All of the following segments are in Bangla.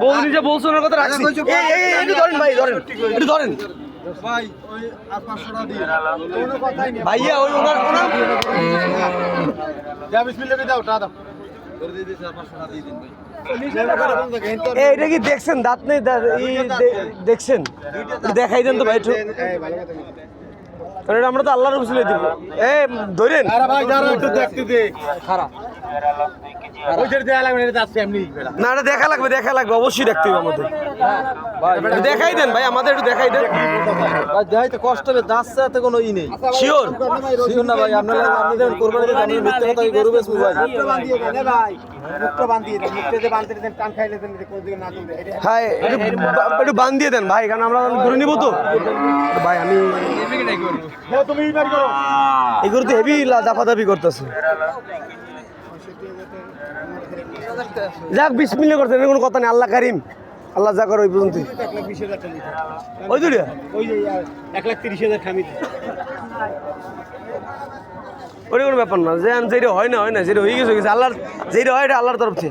বৌদি যে বলছো ওনার কথা রাখছি। এই এই এই, একটু ধরেন ভাই ধরেন। একটু ধরেন। ভাই ওই ভাইয়া ওনার ওনার এটা কি দেখছেন? দাঁত নেই দাঁত- ই দেখছেন? দেখাই দেন তো ভাই একটু। আমরা তো আল্লাহর রসুলে দিব। এ ধরেন। ভাই যারা একটু দেখতে দে। খারাপ। না এটা দেখা লাগবে দেখা লাগবে অবশ্যই দেখতে হবে আমাদের। দেখাই দেন ভাই আমাদের একটু দেখাই দেন। ভাই তো কষ্ট হবে যাচ্ছে এতে কোনো ই নেই। শিওর শিওর না ভাই আপনারা আপনাদের কোরবানি দিতে আমি মিথ্যা কথা গরু বেচবো ভাই। হ্যাঁ একটু বান দিয়ে দেন ভাই কারণ আমরা ঘুরে নিব তো। ভাই আমি গরু তো হেভি দাফাদাফি করতেছে। যাক বিশ করতেন এর কোনো কথা নেই আল্লাহ কারিম। আল্লাহ যা করে ওই পর্যন্ত ওই তো এক লাখ তিরিশ হাজার খামি ওটা কোনো ব্যাপার না যে যেটা হয় না হয় না যেটা গেছে হয়ে গেছে আল্লাহর যেটা হয় এটা আল্লাহর তরফ থেকে।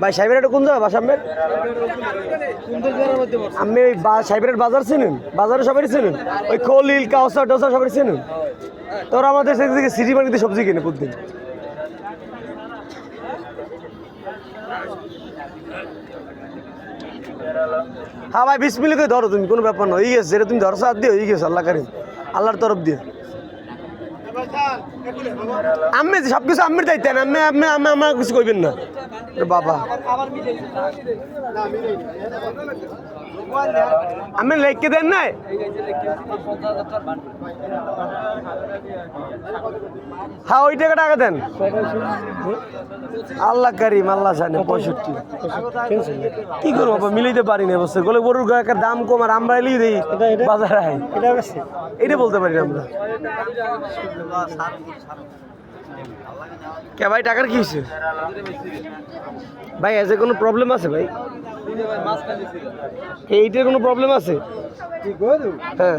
ভাই সাহেবের এটা কোন জায়গা? বাসা আমের আমি ওই সাহেবের বাজার চিনেন? বাজারে সবাই চিনেন? ওই খলিল কাউসা টোসা সবাই চিনেন? তোরা আমাদের সেদিক থেকে সিটি মার্কেটে সবজি কিনে প্রতিদিন। হ্যাঁ ভাই বিশ মিনিট ধরো তুমি, কোনো ব্যাপার নয় হয়ে গেছে, যেটা তুমি ধরছো, আর দিয়ে হয়ে গেছে, আল্লাহ কারিম। আল্লাহর তরফ দিয়ে। আমি সব কিছু দায়িত্ব আমি আমি আমি আমার কিছু কইবেন না। বাবা। আমি লেখকে দেন নাই? হ্যাঁ ওই টাকা টাকা দেন। আল্লাহ কারিম আল্লাহ জানে পঁয়ষট্টি। কি করব বাবা মিলাইতে পারি না বসে গলে গরুর গায়ের দাম কম আর আমরা এলিয়ে দিই বাজারে। এটা বলতে পারি না আমরা। কে ভাই, টাকার কি হয়েছে? ভাই এসে কোনো প্রবলেম আছে ভাই? এইটার কোনো প্রবলেম আছে? হ্যাঁ।